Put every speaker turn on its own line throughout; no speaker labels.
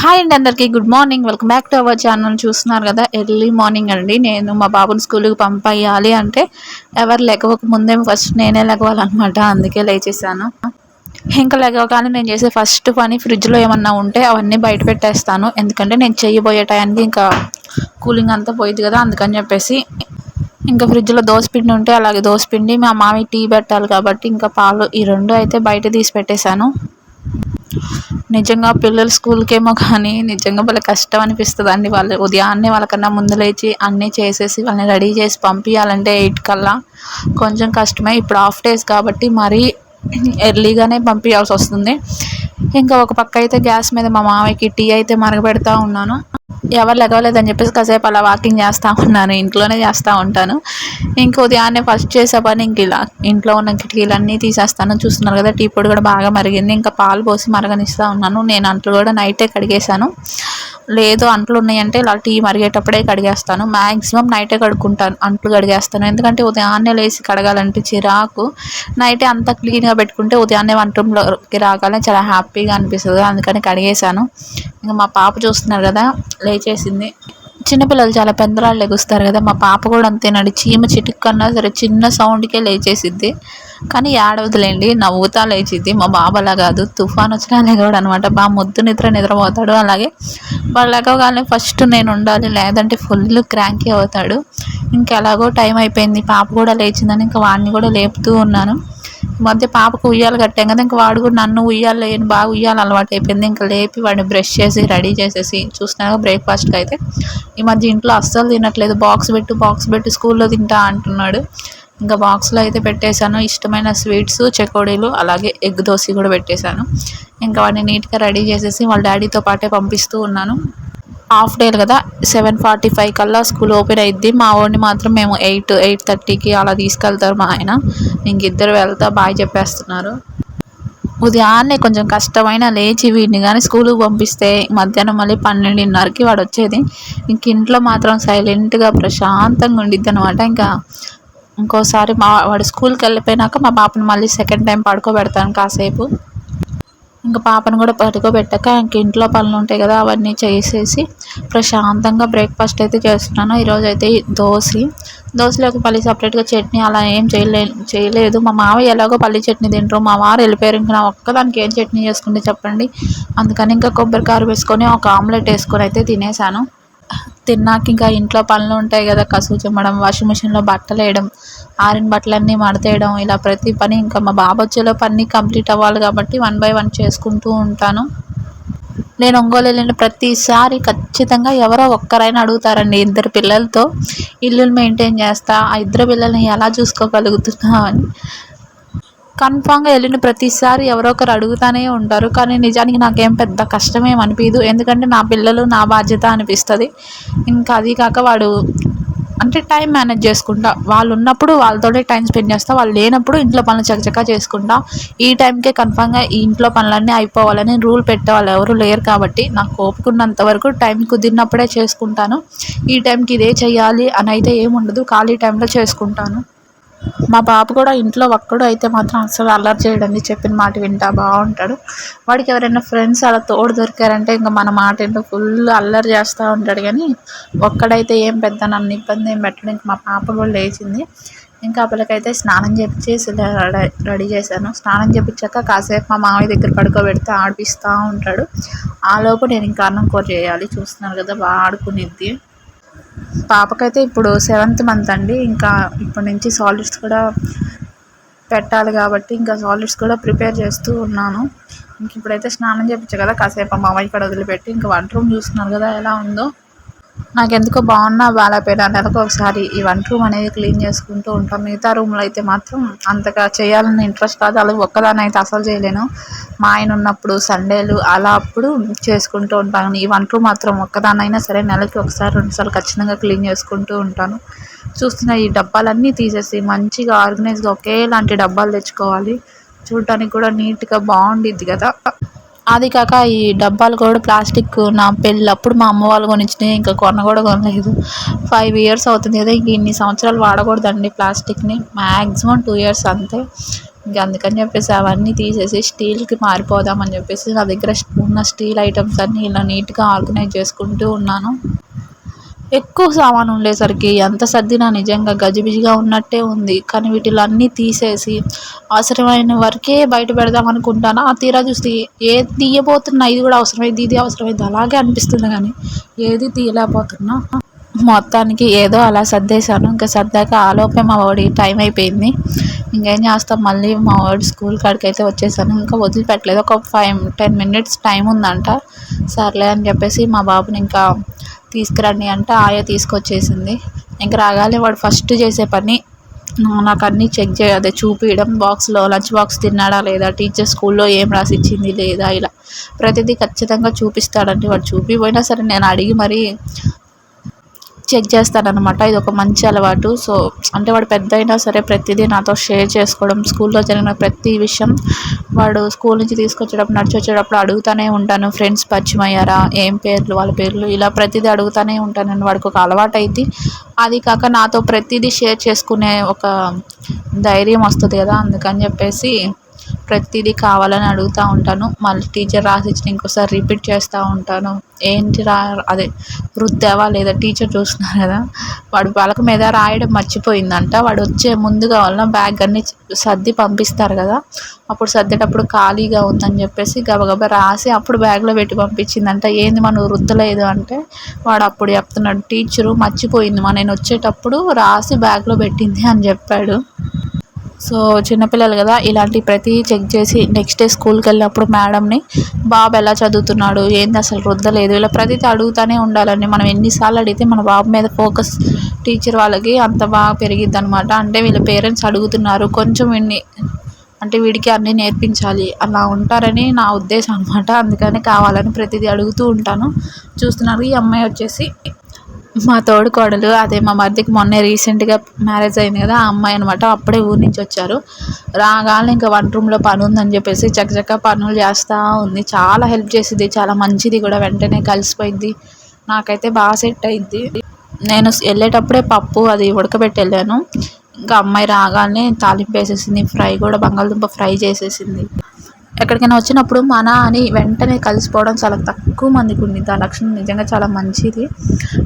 Hi అండి అందరికీ. Good morning welcome back to our channel చూస్తున్నారు కదా ఎర్లీ మార్నింగ్ అండి. నేను మా బాబుని స్కూల్కి పంపేయాలి అంటే ఎవరు లేకపోక ముందే ఫస్ట్ నేనే లెగవాలన్నమాట అందుకే లేచేసాను ఇంకా లెగవగానే నేను చేసే ఫస్ట్ పని ఫ్రిడ్జ్లో ఏమన్నా ఉంటే అవన్నీ బయట పెట్టేస్తాను. ఎందుకంటే నేను చేయబోయే టైంకి ఇంకా కూలింగ్ అంతా పోయింది కదా అందుకని చెప్పేసి ఇంకా ఫ్రిడ్జ్లో దోసపిండి ఉంటే అలాగే దోసపిండి మా మామి టీ పెట్టాలి కాబట్టి ఇంకా పాలు ఈ రెండు అయితే బయట తీసి పెట్టేశాను. నిజంగా పిల్లలు స్కూల్కేమో కానీ నిజంగా వాళ్ళ కష్టం అనిపిస్తుంది అండి వాళ్ళు ఉదయాన్నే వాళ్ళకన్నా ముందు లేచి అన్నీ చేసేసి వాళ్ళని రెడీ చేసి పంపించాలంటే ఎయిట్ కల్లా కొంచెం కష్టమే. ఇప్పుడు హాఫ్ డేస్ కాబట్టి మరీ ఎర్లీగానే పంపించాల్సి వస్తుంది ఇంకా ఒక పక్క అయితే గ్యాస్ మీద మా మామయ్యకి టీ అయితే మరగపెడతా ఉన్నాను. ఎవరు లెగవలేదని చెప్పేసి కాసేపు అలా వాకింగ్ చేస్తూ ఉన్నాను ఇంట్లోనే చేస్తూ ఉంటాను. ఇంక ఉదయాన్నే ఫస్ట్ చేసే పని ఇంక ఇలా ఇంట్లో ఉన్న కిటికీలన్నీ తీసేస్తాను. చూస్తున్నారు కదా టీ పొడి కూడా బాగా మరిగింది. ఇంకా పాలు పోసి మరగనిస్తూ ఉన్నాను. నేను అంట్లు కూడా నైటే కడిగేశాను. లేదు అంట్లు ఉన్నాయంటే ఇలా టీ మరిగేటప్పుడే కడిగేస్తాను. మ్యాక్సిమం నైటే కడుక్కుంటాను అంట్లు కడిగేస్తాను. ఎందుకంటే ఉదయాన్నే లేచి కడగాలంటే చిరాకు నైటే అంతా క్లీన్గా పెట్టుకుంటే ఉదయాన్నే వంట రాగానే చాలా హ్యాపీగా అనిపిస్తుంది. అందుకని కడిగేశాను. ఇంకా మా పాప చూస్తున్నారు కదా లేచేసింది. చిన్నపిల్లలు చాలా పెందరాళ్ళు ఎగుస్తారు కదా మా పాప కూడా అంతేనండి చీమ చిటుక్కన్నా సరే చిన్న సౌండ్కే లేచేసిద్ది. కానీ ఏడవదులేండి నవ్వుతా లేచిద్ది. మా బాబలా కాదు తుఫాన్ వచ్చినా లేకూడదు అనమాట బాగా ముద్దు నిద్ర నిద్రపోతాడు అలాగే. వాళ్ళు లెగవగానే ఫస్ట్ నేను ఉండాలి లేదంటే ఫుల్ క్రాంకీ అవుతాడు. ఇంకెలాగో టైం అయిపోయింది పాప కూడా లేచిందని ఇంకా వాడిని కూడా లేపుతూ ఉన్నాను. మధ్య పాపకు ఉయ్యాలు కట్టాం కదా ఇంకా వాడు కూడా నన్ను ఉయ్యాలు లేని బాగా ఉయ్యాలి అలవాటు అయిపోయింది ఇంకా లేపి వాడిని బ్రష్ చేసి రెడీ చేసేసి చూసినాక బ్రేక్ఫాస్ట్కి అయితే ఈ మధ్య ఇంట్లో అస్సలు తినట్లేదు. బాక్స్ పెట్టు బాక్స్ పెట్టి స్కూల్లో తింటా అంటున్నాడు. ఇంకా బాక్స్లో అయితే పెట్టేశాను. ఇష్టమైన స్వీట్స్ చెకోడీలు అలాగే ఎగ్ దోశ కూడా పెట్టేశాను. ఇంకా వాడిని నీట్గా రెడీ చేసేసి వాళ్ళ డాడీతో పాటే పంపిస్తూ ఉన్నాను. హాఫ్ డే కదా సెవెన్ ఫార్టీ ఫైవ్ కల్లా స్కూల్ ఓపెన్ అయ్యిద్ది మా వాడిని మాత్రం మేము ఎయిట్ ఎయిట్ థర్టీకి అలా తీసుకెళ్తారు మా ఆయన. ఇంక ఇద్దరు వెళ్తా బాయ్ చెప్పేస్తున్నారు. ఉదయాన్నే కొంచెం కష్టమైన లేచి వీడిని కానీ స్కూల్కి పంపిస్తే మధ్యాహ్నం మళ్ళీ పన్నెండున్నరకి వాడు వచ్చేది. ఇంక ఇంట్లో మాత్రం సైలెంట్గా ప్రశాంతంగా ఉండిద్ది అనమాట ఇంకా ఇంకోసారి మా వాడు స్కూల్కి వెళ్ళిపోయినాక మా పాపను మళ్ళీ సెకండ్ టైం పడుకోబెడతాను కాసేపు. ఇంకా పాపను కూడా పడుకోబెట్టాక ఇంక ఇంట్లో పనులు ఉంటాయి కదా అవన్నీ చేసేసి ప్రశాంతంగా బ్రేక్ఫాస్ట్ అయితే చేస్తున్నాను. ఈరోజు అయితే దోశ. దోశలోకి పల్లి సపరేట్గా చట్నీ అలా ఏం చేయలే చేయలేదు. మా మావయ్య ఎలాగో పల్లి చట్నీ తింటారు. మా వారు వెళ్ళిపోయారు. ఇంకా నా ఒక్కదానికి ఏం చట్నీ చేసుకుంటే చెప్పండి. అందుకని ఇంకా కొబ్బరికారు వేసుకొని ఒక ఆమ్లెట్ వేసుకొని అయితే తినేసాను తిన్నాక ఇంకా ఇంట్లో పనులు ఉంటాయి కదా కసువు చిమ్మడం వాషింగ్ మిషన్లో బట్టలు వేయడం ఆరిన బట్టలన్నీ మడతేయడం ఇలా ప్రతి పని ఇంకా మా బాబు వచ్చేలో పని కంప్లీట్ అవ్వాలి కాబట్టి వన్ బై వన్ చేసుకుంటూ ఉంటాను. నేను ఒంగోలు వెళ్ళిన ప్రతిసారి ఖచ్చితంగా ఎవరో ఒక్కరైనా అడుగుతారండి ఇద్దరు పిల్లలతో ఇల్లులు మెయింటైన్ చేస్తా ఆ ఇద్దరు పిల్లల్ని ఎలా చూసుకోగలుగుతున్నావు? అని. కన్ఫామ్గా వెళ్ళిన ప్రతిసారి ఎవరో ఒకరు అడుగుతానే ఉంటారు. కానీ నిజానికి నాకేం పెద్ద కష్టమేం అనిపించదు ఎందుకంటే నా పిల్లలు నా బాధ్యత అనిపిస్తుంది. ఇంకా అది కాక వాడు అంటే టైం మేనేజ్ చేసుకుంటా. వాళ్ళు ఉన్నప్పుడు వాళ్ళతోనే టైం స్పెండ్ చేస్తా. వాళ్ళు లేనప్పుడు ఇంట్లో పనులు చకచకా చేసుకుంటా. ఈ టైంకే కన్ఫామ్గా ఈ ఇంట్లో పనులన్నీ అయిపోవాలని రూల్ పెట్టే వాళ్ళు ఎవరు లేరు కాబట్టి నాకు ఓపుకున్నంత వరకు టైం కుదిరినప్పుడే చేసుకుంటాను. ఈ టైంకి ఇదే చేయాలి అని అయితే ఏముండదు. ఖాళీ టైంలో చేసుకుంటాను. మా బాబు కూడా ఇంట్లో ఒక్కడు అయితే మాత్రం అసలు అల్లరి చేయడండి చెప్పిన మాట వింటా బాగుంటాడు. వాడికి ఎవరైనా ఫ్రెండ్స్ అలా తోడు దొరికారంటే ఇంకా మన మాట ఏంటో ఫుల్ అల్లరి చేస్తూ ఉంటాడు. కానీ ఒక్కడైతే ఏం పెద్ద నన్ను ఇబ్బంది ఏం పెట్టడం. ఇంకా మా పాప కూడా లేచింది. ఇంకా అప్పటికైతే స్నానం చేపించేసి రెడీ చేశాను. స్నానం చేపించాక కాసేపు మా మామయ్య దగ్గర పడుకోబెడితే ఆడిపిస్తూ ఉంటాడు. ఆలోపు నేను ఇంకా అన్నం కూర చేయాలి. చూస్తున్నాను కదా బాగా ఆడుకునిద్ది పాపకైతే ఇప్పుడు సెవెంత్ మంత్ అండి. ఇంకా ఇప్పటి నుంచి సాలిడ్స్ కూడా పెట్టాలి కాబట్టి ఇంకా సాలిడ్స్ కూడా ప్రిపేర్ చేస్తూ ఉన్నాను. ఇంక ఇప్పుడైతే స్నానం చేయించు కదా కాసేపు మా అమ్మాయి ఇక్కడ వదిలిపెట్టి ఇంకా వంట రూమ్ చూస్తున్నారు కదా ఎలా ఉందో. నాకు ఎందుకో బాగున్నా బాగాలేకపోయినా నెలకు ఒకసారి ఈ వంట రూమ్ అనేది క్లీన్ చేసుకుంటూ ఉంటాం. మిగతా రూమ్లో అయితే మాత్రం అంతగా చేయాలని ఇంట్రెస్ట్ కాదు అలా ఒక్కదాని అయితే అసలు చేయలేను. మా ఆయన ఉన్నప్పుడు సండేలు అలా అప్పుడు చేసుకుంటూ ఉంటాను. ఈ వంట రూమ్ మాత్రం ఒక్కదానైనా సరే నెలకి ఒకసారి రెండుసార్లు ఖచ్చితంగా క్లీన్ చేసుకుంటూ ఉంటాను. చూస్తున్న ఈ డబ్బాలన్నీ తీసేసి మంచిగా ఆర్గనైజ్గా ఒకేలాంటి డబ్బాలు తెచ్చుకోవాలి. చూడటానికి కూడా నీట్గా బాగుండిద్ది కదా. అది కాక ఈ డబ్బాలు కూడా ప్లాస్టిక్ నా పెళ్ళప్పుడు మా అమ్మ వాళ్ళు కొనిచ్చినాయి ఇంకా కొన్న కూడా కొనలేదు. ఫైవ్ ఇయర్స్ అవుతుంది కదా ఇంక ఇన్ని సంవత్సరాలు వాడకూడదండి ప్లాస్టిక్ని. మ్యాక్సిమం టూ ఇయర్స్ అంతే. ఇంకా అందుకని చెప్పేసి అవన్నీ తీసేసి స్టీల్కి మారిపోదామని చెప్పేసి నా దగ్గర ఉన్న స్టీల్ ఐటమ్స్ అన్నీ ఇలా నీట్గా ఆర్గనైజ్ చేసుకుంటూ ఉన్నాను. ఎక్కువ సామాను ఉండేసరికి ఎంత సర్దినా నిజంగా గజిబిజిగా ఉన్నట్టే ఉంది. కానీ వీటిలో అన్నీ తీసేసి అవసరమైన వరకే బయట పెడదాం అనుకుంటాను ఆ తీరా చూస్తే ఏది తీయబోతున్నా ఇది కూడా అవసరమైంది ఇది అవసరమైంది అలాగే అనిపిస్తుంది కానీ ఏది తీయలేకపోతున్నా. మొత్తానికి ఏదో అలా సర్దేశాను. ఇంకా సర్దాక ఆలోపే మా వాడి టైం అయిపోయింది. ఇంకేం చేస్తాం? మళ్ళీ మా వాడు స్కూల్ కాడికి అయితే వచ్చేసాను. ఇంకా వదిలిపెట్టలేదు. ఒక ఫైవ్ టెన్ మినిట్స్ టైం ఉందంట. సర్లే అని చెప్పేసి మా బాబుని ఇంకా తీసుకురండి అంటే ఆయా తీసుకొచ్చేసింది. ఇంక రాగానే వాడు ఫస్ట్ చేసే పని నాకు అన్నీ చెక్ చేయాలి అదే చూపించడం బాక్స్లో లంచ్ బాక్స్ తిన్నాడా లేదా టీచర్ స్కూల్లో ఏం రాసిచ్చింది లేదా ఇలా. ప్రతిదీ ఖచ్చితంగా చూపిస్తాడంటే వాడు చూపిపోయినా సరే నేను అడిగి మరీ చెక్ చేస్తానన్నమాట. ఇది ఒక మంచి అలవాటు. సో అంటే వాడు పెద్ద అయినా సరే ప్రతిదీ నాతో షేర్ చేసుకోవడం స్కూల్లో జరిగిన ప్రతి విషయం వాడు స్కూల్ నుంచి తీసుకొచ్చేటప్పుడు నడిచి వచ్చేటప్పుడు అడుగుతూనే ఉంటాను. ఫ్రెండ్స్ పరిచయం అయ్యారా? ఏం పేర్లు? వాళ్ళ పేర్లు? ఇలా ప్రతిదీ అడుగుతూనే ఉంటాను వాడికి ఒక అలవాటు అయితే అది కాక నాతో ప్రతిదీ షేర్ చేసుకునే ఒక ధైర్యం వస్తుంది కదా అందుకని చెప్పేసి ప్రతిదీ కావాలని అడుగుతూ ఉంటాను. మళ్ళీ టీచర్ రాసిచ్చిన ఇంకోసారి రిపీట్ చేస్తూ ఉంటాను. ఏంటి రా అదే రుద్దావా లేదా టీచర్ చూస్తున్నారు కదా వాడు పలక మీద రాయడం మర్చిపోయిందంట. వాడు వచ్చే ముందుగా వల్ల బ్యాగ్ అన్ని సర్ది పంపిస్తారు కదా అప్పుడు సర్దేటప్పుడు ఖాళీగా ఉందని చెప్పేసి గబగబా రాసి అప్పుడు బ్యాగ్లో పెట్టి పంపించిందంట. ఏంది మనం వృద్ధలేదు అంటే వాడు అప్పుడు చెప్తున్నాడు టీచరు మర్చిపోయింది మా నేను వచ్చేటప్పుడు రాసి బ్యాగ్లో పెట్టింది అని చెప్పాడు. సో చిన్నపిల్లలు కదా ఇలాంటి ప్రతి చెక్ చేసి నెక్స్ట్ డే స్కూల్కి వెళ్ళినప్పుడు మేడంని బాబు ఎలా చదువుతున్నాడు? ఏంది అసలు రుద్దలేదు ఇలా ప్రతిదీ అడుగుతూనే ఉండాలండి. మనం ఎన్నిసార్లు అడిగితే మన బాబు మీద ఫోకస్ టీచర్ వాళ్ళకి అంత బాగా పెరిగిద్ది అనమాట అంటే వీళ్ళ పేరెంట్స్ అడుగుతున్నారు కొంచెం ఇన్ని అంటే వీడికి అన్నీ నేర్పించాలి అలా ఉంటారని నా ఉద్దేశం అనమాట అందుకని కావాలని ప్రతిదీ అడుగుతూ ఉంటాను. చూస్తున్నారు ఈ అమ్మాయి వచ్చేసి మా తోడు కోడలు అదే మా మరిదికి మొన్నే రీసెంట్గా మ్యారేజ్ అయింది కదా ఆ అమ్మాయి అనమాట అప్పుడే ఊరి నుంచి వచ్చారు. రాగానే ఇంకా వన్ రూమ్లో పని ఉందని చెప్పేసి చక్కచక్క పనులు చేస్తూ ఉంది. చాలా హెల్ప్ చేసింది చాలా మంచిది కూడా. వెంటనే కలిసిపోయింది నాకైతే బాగా సెట్ అయింది నేను వెళ్ళేటప్పుడే పప్పు అది ఉడకబెట్టి వెళ్ళాను. ఇంకా అమ్మాయి రాగానే తాలింపు వేసేసింది ఫ్రై కూడా బంగాళదుంప ఫ్రై చేసేసింది. ఎక్కడికైనా వచ్చినప్పుడు మన అని వెంటనే కలిసిపోవడం చాలా తక్కువ మందికి ఉంది ఆ లక్షణం నిజంగా చాలా మంచిది.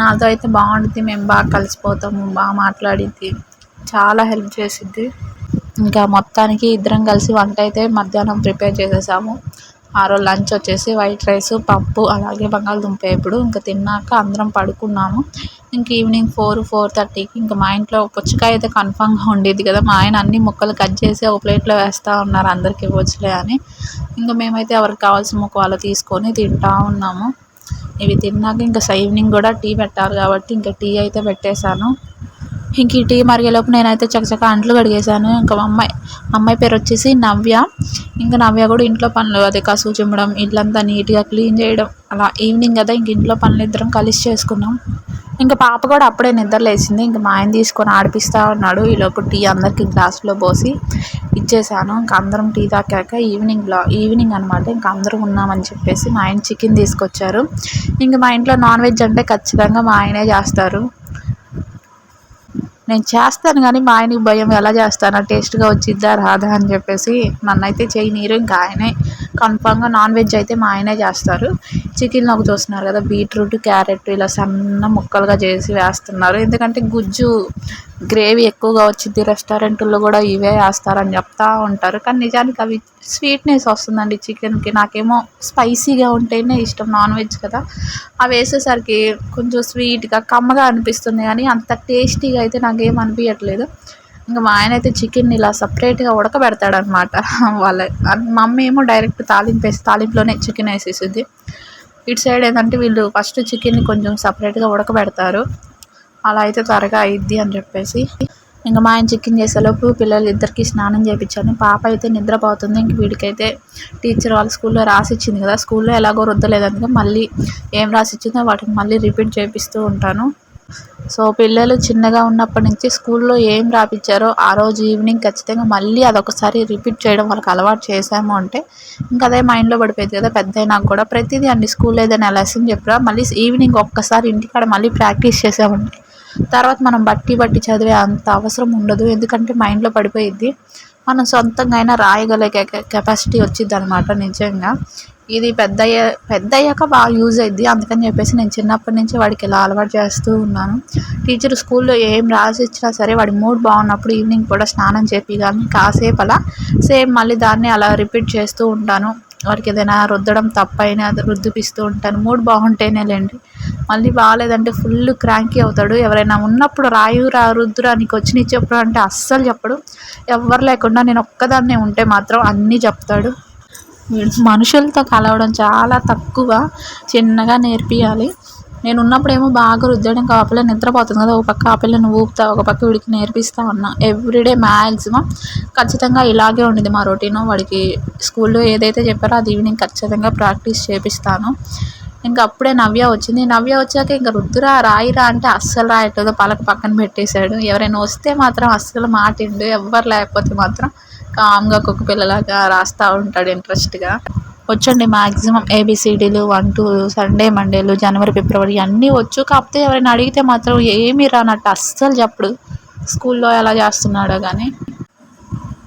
నాతో అయితే బాగుంటుంది మేము బాగా కలిసిపోతాము బాగా మాట్లాడిద్ది. చాలా హెల్ప్ చేసిద్ది. ఇంకా మొత్తానికి ఇద్దరం కలిసి వంట అయితే మధ్యాహ్నం ప్రిపేర్ చేసేసాము. ఆ రోజు లంచ్ వచ్చేసి వైట్ రైస్ పప్పు అలాగే బంగాళదుంప ఇప్పుడు ఇంకా తిన్నాక అందరం పడుకున్నాము. ఇంక ఈవినింగ్ ఫోర్ ఫోర్ థర్టీకి ఇంకా మా ఇంట్లో పుచ్చకాయ అయితే కన్ఫామ్గా ఉండేది కదా మా ఆయన అన్ని ముక్కలు కట్ చేసి ఒక ప్లేట్లో వేస్తూ ఉన్నారు అందరికి ఇవ్వచ్చులే అని. ఇంకా మేమైతే ఎవరికి కావాల్సిన ముక్క వాళ్ళు తీసుకొని తింటూ ఉన్నాము. ఇవి తిన్నాక ఇంకా ఈవినింగ్ కూడా టీ పెట్టారు కాబట్టి ఇంకా టీ అయితే పెట్టేశాను. ఇంక ఈ టీ మరిగేలోపు నేనైతే చకచక అంట్లు కడిగేసాను ఇంకా మా అమ్మాయి అమ్మాయి పేరు వచ్చేసి నవ్య. ఇంకా నవ్య కూడా ఇంట్లో పనులు అదే కసువు చిమ్మడం ఇల్లంతా నీట్గా క్లీన్ చేయడం అలా ఈవినింగ్ కదా ఇంక ఇంట్లో పనులు ఇద్దరం కలిసి చేసుకున్నాం. ఇంకా పాప కూడా అప్పుడే నిద్ర లేచింది. ఇంకా మా ఆయన తీసుకొని ఆడిపిస్తూ ఉన్నాడు. ఈలోపు టీ అందరికి గ్లాసులో పోసి ఇచ్చేసాను ఇంకా అందరం టీ తాకాక ఈవినింగ్లో ఈవినింగ్ అనమాట ఇంకా అందరం ఉన్నామని చెప్పేసి మా ఆయన చికెన్ తీసుకొచ్చారు. ఇంకా మా ఇంట్లో నాన్ వెజ్ అంటే ఖచ్చితంగా మా ఆయనే చేస్తారు. నేను చేస్తాను కానీ మా ఆయనకి భయం ఎలా చేస్తాను టేస్ట్గా వచ్చిద్దా రాదా అని చెప్పేసి నన్నైతే అయితే చేయనీరు ఇంకా ఆయనే కన్ఫామ్గా నాన్ వెజ్ అయితే మా ఆయనే చేస్తారు. చికెన్ ఒక చూస్తున్నారు కదా బీట్రూట్ క్యారెట్ ఇలా సన్న ముక్కలుగా చేసి వేస్తున్నారు. ఎందుకంటే గుజ్జు గ్రేవీ ఎక్కువగా వచ్చింది రెస్టారెంట్లో కూడా ఇవే వేస్తారని చెప్తా ఉంటారు. కానీ నిజానికి అవి స్వీట్నెస్ వస్తుందండి చికెన్కి. నాకేమో స్పైసీగా ఉంటేనే ఇష్టం నాన్ వెజ్ కదా. అవి వేసేసరికి కొంచెం స్వీట్గా కమ్మగా అనిపిస్తుంది కానీ అంత టేస్టీగా అయితే నాకేం అనిపించట్లేదు ఇంకా మా ఆయన అయితే చికెన్ ఇలా సపరేట్గా ఉడకబెడతాడనమాట. వాళ్ళ మమ్మీ ఏమో డైరెక్ట్ తాలింపు వేసి తాలింపులోనే చికెన్ వేసేసింది. ఇటు సైడ్ ఏంటంటే వీళ్ళు ఫస్ట్ చికెన్ని కొంచెం సపరేట్గా ఉడకబెడతారు. అలా అయితే త్వరగా అయిద్ది అని చెప్పేసి. ఇంకా మా ఆయన చికెన్ చేసేలోపు పిల్లలు ఇద్దరికి స్నానం చేయించాను పాప అయితే నిద్రపోతుంది. ఇంక వీడికైతే టీచర్ వాళ్ళ స్కూల్లో రాసి ఇచ్చింది కదా. స్కూల్లో ఎలాగో రుద్దలేదనుకో మళ్ళీ ఏం రాసిచ్చిందో వాటిని మళ్ళీ రిపీట్ చేపిస్తూ ఉంటాను. సో పిల్లలు చిన్నగా ఉన్నప్పటి నుంచి స్కూల్లో ఏం రాపించారో ఆ రోజు ఈవినింగ్ ఖచ్చితంగా మళ్ళీ అదొకసారి రిపీట్ చేయడం వాళ్ళకి అలవాటు చేసాము అంటే ఇంకా అదే మైండ్లో పడిపోయింది కదా. పెద్ద అయినాక కూడా ప్రతిదీ అన్ని స్కూల్లో ఏదైనా లెసన్ చెప్పరా మళ్ళీ ఈవినింగ్ ఒక్కసారి ఇంటికాడ మళ్ళీ ప్రాక్టీస్ చేసామంటే తర్వాత మనం బట్టి బట్టి చదివే అంత అవసరం ఉండదు. ఎందుకంటే మైండ్లో పడిపోయిద్ది. మనం సొంతంగా అయినా రాయగల కెపాసిటీ వచ్చింది అనమాట నిజంగా. ఇది పెద్ద పెద్ద అయ్యాక బాగా యూజ్ అయింది అందుకని చెప్పేసి నేను చిన్నప్పటి నుంచి వాడికి ఇలా అలవాటు చేస్తూ ఉన్నాను. టీచర్ స్కూల్లో ఏం రాసి ఇచ్చినా సరే వాడి మూడ్ బాగున్నప్పుడు ఈవినింగ్ కూడా స్నానం చేపి కానీ కాసేపు అలా సేమ్ మళ్ళీ దాన్ని అలా రిపీట్ చేస్తూ ఉంటాను. వారికి ఏదైనా రుద్దడం తప్పైనా రుద్దిపిస్తూ ఉంటాను మూడ్ బాగుంటేనేలేండి మళ్ళీ బాగాలేదంటే ఫుల్ క్రాంకీ అవుతాడు. ఎవరైనా ఉన్నప్పుడు రాయు రా రుద్దురా నీకు వచ్చి చెప్పుడు అంటే అస్సలు చెప్పడు. ఎవరు లేకుండా నేను ఒక్కదాన్నే ఉంటే మాత్రం అన్నీ చెప్తాడు. మనుషులతో కలవడం చాలా తక్కువ. చిన్నగా నేర్పియాలి. నేను ఉన్నప్పుడేమో బాగా రుద్దడం పిల్ల నిద్రపోతుంది కదా ఒక పక్క ఆ పిల్లని ఊపుతా ఒక పక్క వీడికి నేర్పిస్తా ఉన్నా ఎవ్రీడే మ్యాక్సిమం ఖచ్చితంగా ఇలాగే ఉండేది మా రొటీను వాడికి స్కూల్లో ఏదైతే చెప్పారో అది ఈవినింగ్ ఖచ్చితంగా ప్రాక్టీస్ చేపిస్తాను. ఇంకా అప్పుడే నవ్య వచ్చింది. నవ్య వచ్చాక ఇంకా రుద్దురా రాయిరా అంటే అస్సలు రాయట్లేదు. పలక పక్కన పెట్టేశాడు. ఎవరైనా వస్తే మాత్రం అస్సలు మాటిండు ఎవ్వరు లేకపోతే మాత్రం కామ్గా కుక్క పిల్లలాగా రాస్తూ ఉంటాడు ఇంట్రెస్ట్గా వచ్చండి మ్యాక్సిమం ఏబిసిడీలు వన్ టూ సండే మండేలు జనవరి ఫిబ్రవరి అన్నీ వచ్చు. కాకపోతే ఎవరైనా అడిగితే మాత్రం ఏమీ రానట్టు అస్సలు చెప్పడు. స్కూల్లో ఎలా చేస్తున్నాడో కానీ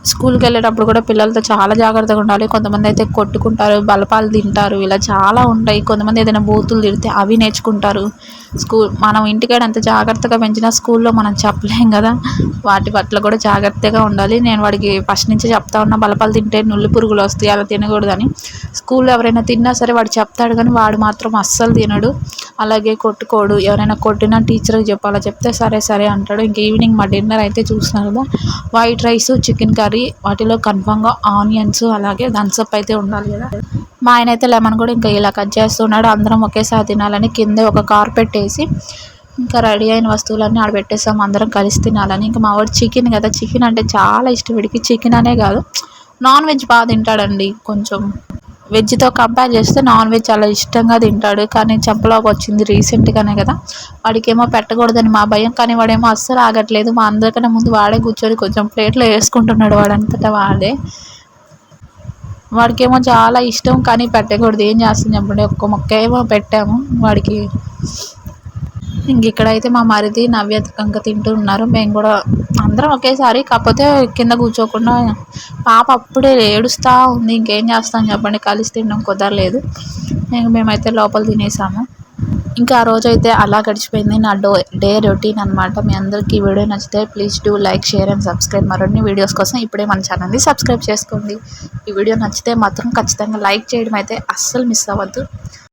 స్కూల్కి వెళ్ళేటప్పుడు కూడా పిల్లలతో చాలా జాగ్రత్తగా ఉండాలి. కొంతమంది అయితే కొట్టుకుంటారు బలపాలు తింటారు ఇలా చాలా ఉంటాయి. కొంతమంది ఏదైనా బూతులు తిడితే అవి నేర్చుకుంటారు. స్కూల్ మనం ఇంటికాడ ఎంత జాగ్రత్తగా పెంచినా స్కూల్లో మనం చెప్పలేం కదా. వాటి పట్ల కూడా జాగ్రత్తగా ఉండాలి. నేను వాడికి ఫస్ట్ నుంచి చెప్తా ఉన్నా బలపాలు తింటే నుల్లి పురుగులు వస్తాయి అలా తినకూడదని. స్కూల్లో ఎవరైనా తిన్నా సరే వాడు చెప్తాడు కానీ వాడు మాత్రం అస్సలు తినడు. అలాగే కొట్టుకోడు. ఎవరైనా కొట్టినా టీచర్కి చెప్పాలా? చెప్తే సరే సరే అంటాడు. ఇంక ఈవినింగ్ మా డిన్నర్ అయితే చూస్తున్నారు కదా. వైట్ రైస్ చికెన్ కర్రీ వాటిలో కన్ఫామ్గా ఆనియన్స్ అలాగే థమ్స్అప్ అయితే ఉండాలి కదా. మా ఆయన అయితే లెమన్ కూడా ఇంకా ఇలా కట్ చేస్తున్నాడు. అందరం ఒకేసారి తినాలని కింద ఒక కార్పెట్ వేసి ఇంకా రెడీ అయిన వస్తువులన్నీ ఆడ పెట్టేసాం. అందరం కలిసి తినాలని. ఇంకా మా వాడు చికెన్ కదా. చికెన్ అంటే చాలా ఇష్టం. వీడికి చికెన్ అనే కాదు. నాన్ వెజ్ బాగా తింటాడండి. కొంచెం వెజ్తో కంపేర్ చేస్తే నాన్ వెజ్ చాలా ఇష్టంగా తింటాడు. కానీ చెంపలోకి వచ్చింది రీసెంట్గానే కదా. వాడికేమో పెట్టకూడదని మా భయం. కానీ వాడేమో అస్సలు ఆగట్లేదు. మా అందరికన్నా ముందు వాడే కూర్చొని కొంచెం ప్లేట్లో వేసుకుంటున్నాడు. వాడంతటా వాడే. వాడికేమో చాలా ఇష్టం కానీ పెట్టకూడదు. ఏం చేస్తుంది చెప్పండి ఒక్క మొక్క ఏమో పెట్టాము. వాడికి ఇంక ఇక్కడైతే మా మరిది నవ్య కంక తింటూ ఉన్నారు. మేము కూడా అందరం ఒకేసారి కాకపోతే కింద కూర్చోకుండా పాప అప్పుడే ఏడుస్తూ ఉంది. ఇంకేం చేస్తాం చెప్పండి. కలిసి తినడం కుదరలేదు. ఇంక మేమైతే లోపల తినేసాము. ఇంకా ఆ రోజు అయితే అలా గడిచిపోయింది నా డో డే రొటీన్ అనమాట మీ అందరికీ వీడియో నచ్చితే please do like share and subscribe. మరిన్ని వీడియోస్ కోసం ఇప్పుడే మన ఛానల్ని సబ్స్క్రైబ్ చేసుకోండి. ఈ వీడియో నచ్చితే మాత్రం ఖచ్చితంగా లైక్ చేయడం అయితే అస్సలు మిస్ అవ్వద్దు.